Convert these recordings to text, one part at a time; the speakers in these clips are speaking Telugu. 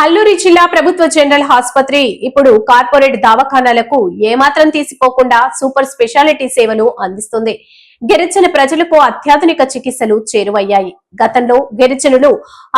అల్లూరి జిల్లా ప్రభుత్వ జనరల్ ఆసుపత్రి. ఇప్పుడు కార్పొరేట్ దవాఖానాలకు ఏమాత్రం తీసిపోకుండా సూపర్ స్పెషాలిటీ సేవలు అందిస్తుంది. గిరిజన ప్రజలకు అత్యాధునిక చికిత్సలు చేరువయ్యాయి. గతంలో గిరిజనులు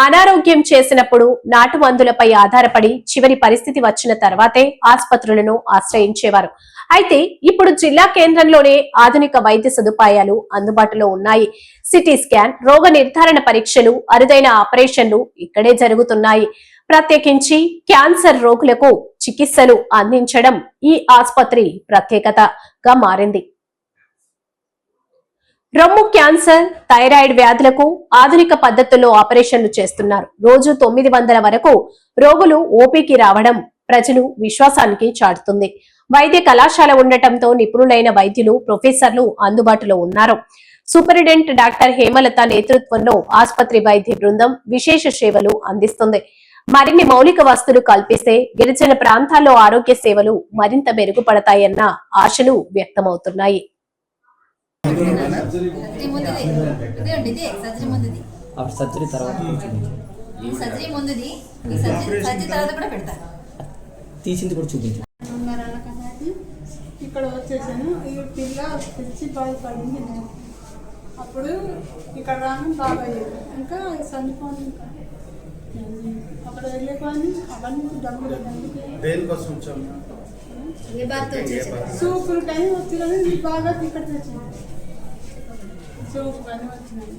అనారోగ్యం చేసినప్పుడు నాటు మందులపై ఆధారపడి చివరి పరిస్థితి వచ్చిన తర్వాతే ఆసుపత్రులను ఆశ్రయించేవారు. అయితే ఇప్పుడు జిల్లా కేంద్రంలోనే ఆధునిక వైద్య సదుపాయాలు అందుబాటులో ఉన్నాయి. సిటీ స్కాన్ రోగ నిర్ధారణ పరీక్షలు అరుదైన ఆపరేషన్లు ఇక్కడే జరుగుతున్నాయి. ప్రత్యేకించి క్యాన్సర్ రోగులకు చికిత్సలు అందించడం ఈ ఆసుపత్రి ప్రత్యేకతగా మారింది. రొమ్ము క్యాన్సర్ థైరాయిడ్ వ్యాధులకు ఆధునిక పద్ధతుల్లో ఆపరేషన్లు చేస్తున్నారు. రోజు తొమ్మిది వందల వరకు రోగులు ఓపీకి రావడం ప్రజలు విశ్వాసానికి చాటుతుంది. వైద్య కళాశాల ఉండటంతో నిపుణులైన వైద్యులు ప్రొఫెసర్లు అందుబాటులో ఉన్నారు. సూపరింటెండెంట్ డాక్టర్ హేమలత నేతృత్వంలో ఆసుపత్రి వైద్య బృందం విశేష సేవలు అందిస్తుంది. మరిన్ని మౌలిక వస్తువులు కల్పిస్తే గిరిజన ప్రాంతాల్లో ఆరోగ్య సేవలు మరింత మెరుగుపడతాయన్న ఆశలు వ్యక్తమవుతున్నాయి. సర్జరీ ముందుది. ఇదేంటి ఇది సర్జరీ ముందుది. అప్పుడు సర్జరీ తర్వాత కొంచెం ఈ సర్జరీ ముందుది. ఈ సర్జరీ సర్జరీ తర్వాత కూడా పెడతా తీసింది కూడా చూపించు. రెండున్నర కథకి ఇక్కడ వచ్చేసాను. ఈ పిల్ల తెచ్చి బాధపడింది నేను అప్పుడు ఇక్కడ రాను బాగా ఇంకా చనిపోను దేనికోసం వచ్చాము ఏ బాధతో వచ్చేసారు సూపులు కానీ వచ్చి కానీ బాగా ఇక్కడ తెచ్చింది సూపు కానీ వచ్చినాయి